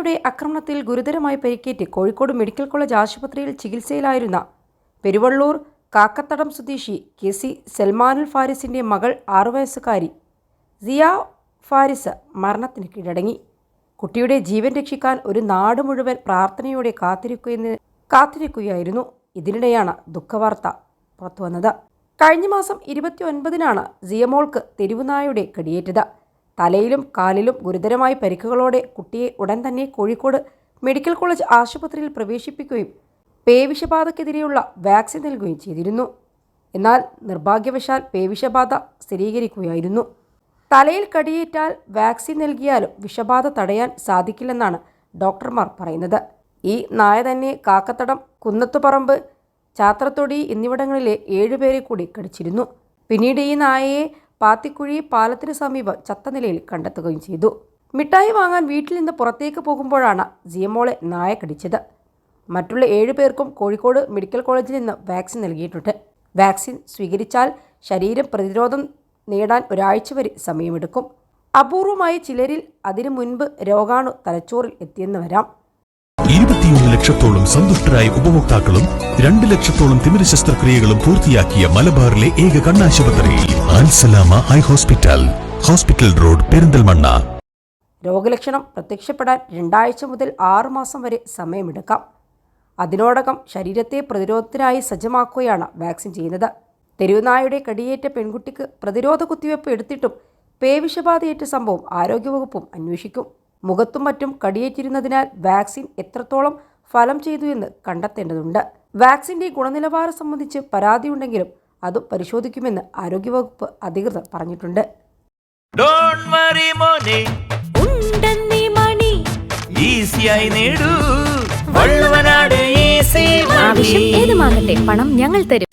തെരുവുനായയുടെ ആക്രമണത്തിൽ ഗുരുതരമായി പരിക്കേറ്റ് കോഴിക്കോട് മെഡിക്കൽ കോളേജ് ആശുപത്രിയിൽ ചികിത്സയിലായിരുന്ന പെരുവള്ളൂർ കാക്കത്തടം സ്വദേശി കെ സി സൽമാനുൽ ഫാരിസിന്റെ മകൾ ആറു വയസ്സുകാരി സിയ ഫാരിസ് മരണത്തിന് കീഴടങ്ങി. കുട്ടിയുടെ ജീവൻ രക്ഷിക്കാൻ ഒരു നാട് മുഴുവൻ പ്രാർത്ഥനയോടെ കാത്തിരിക്കുന്ന കാത്തിരിക്കുകയായിരുന്നു. ഇതിനിടെയാണ് ദുഃഖവാർത്ത പുറത്തുവന്നത്. കഴിഞ്ഞ മാസം ഇരുപത്തി ഒൻപതിനാണ് സിയമോൾക്ക് തെരുവുനായുടെ കടിയേറ്റത്. തലയിലും കാലിലും ഗുരുതരമായ പരിക്കുകളോടെ കുട്ടിയെ ഉടൻ തന്നെ കോഴിക്കോട് മെഡിക്കൽ കോളേജ് ആശുപത്രിയിൽ പ്രവേശിപ്പിക്കുകയും പേവിഷബാധക്കെതിരെയുള്ള വാക്സിൻ നൽകുകയും ചെയ്തിരുന്നു. എന്നാൽ നിർഭാഗ്യവശാൽ പേവിഷബാധ സ്ഥിരീകരിക്കുകയായിരുന്നു. തലയിൽ കടിയേറ്റാൽ വാക്സിൻ നൽകിയാലും വിഷബാധ തടയാൻ സാധിക്കില്ലെന്നാണ് ഡോക്ടർമാർ പറയുന്നത്. ഈ നായ തന്നെ കാക്കത്തടം കുന്നത്തുപറമ്പ് ചാത്രത്തൊടി എന്നിവിടങ്ങളിലെ ഏഴുപേരെ കൂടി കടിച്ചിരുന്നു. പിന്നീട് ഈ നായയെ പാത്തിക്കുഴി പാലത്തിന് സമീപം ചത്ത നിലയിൽ കണ്ടെത്തുകയും ചെയ്തു. മിഠായി വാങ്ങാൻ വീട്ടിൽ നിന്ന് പുറത്തേക്ക് പോകുമ്പോഴാണ് ജിയമോളെ നായ കടിച്ചത് മറ്റുള്ള ഏഴു പേർക്കും കോഴിക്കോട് മെഡിക്കൽ കോളേജിൽ നിന്ന് വാക്സിൻ നൽകിയിട്ടുണ്ട്. വാക്സിൻ സ്വീകരിച്ചാൽ ശരീരം പ്രതിരോധം നേടാൻ ഒരാഴ്ച വരെ സമയമെടുക്കും. അപൂർവമായ ചിലരിൽ അതിനു മുൻപ് രോഗാണു തലച്ചോറിൽ എത്തിയെന്ന് വരാം. ഇരുപത്തിയൊന്ന് ലക്ഷത്തോളം സന്തുഷ്ടരായ ഉപഭോക്താക്കളും രണ്ട് ലക്ഷത്തോളം തിമിര ശസ്ത്രക്രിയകളും പൂർത്തിയാക്കിയ മലബാറിലെ ഏക കണ്ണാശുപത്രി Al Salama eye hospital. Hospital road Perinthalmanna. രോഗലക്ഷണം പ്രത്യക്ഷപ്പെടാൻ രണ്ടാഴ്ച മുതൽ ആറ് മാസം വരെ സമയമെടുക്കാം. അതിനോടകം ശരീരത്തെ പ്രതിരോധത്തിനായി സജ്ജമാക്കുകയാണ് വാക്സിൻ ചെയ്യുന്നത്. തെരുവുനായുടെ കടിയേറ്റ പെൺകുട്ടിക്ക് പ്രതിരോധ കുത്തിവയ്പ് എടുത്തിട്ടും പേവിഷബാധയേറ്റ സംഭവം ആരോഗ്യവകുപ്പും അന്വേഷിക്കും. മുഖത്തും മറ്റും കടിയേറ്റിരുന്നതിനാൽ വാക്സിൻ എത്രത്തോളം ഫലം ചെയ്തു എന്ന് കണ്ടെത്തേണ്ടതുണ്ട്. വാക്സിന്റെ ഗുണനിലവാരം സംബന്ധിച്ച് പരാതിയുണ്ടെങ്കിലും അതും പരിശോധിക്കുമെന്ന് ആരോഗ്യവകുപ്പ് അധികൃതർ പറഞ്ഞിട്ടുണ്ട്. ഡോണ്ട് വറി മോനെ. ഉണ്ടെന്നീ മണി. ഈസിയായി നേടൂ. വള്ളുവനാട് ഈസി ആവശ്യം ഏതുമാകട്ടെ പണം ഞങ്ങൾ തരും.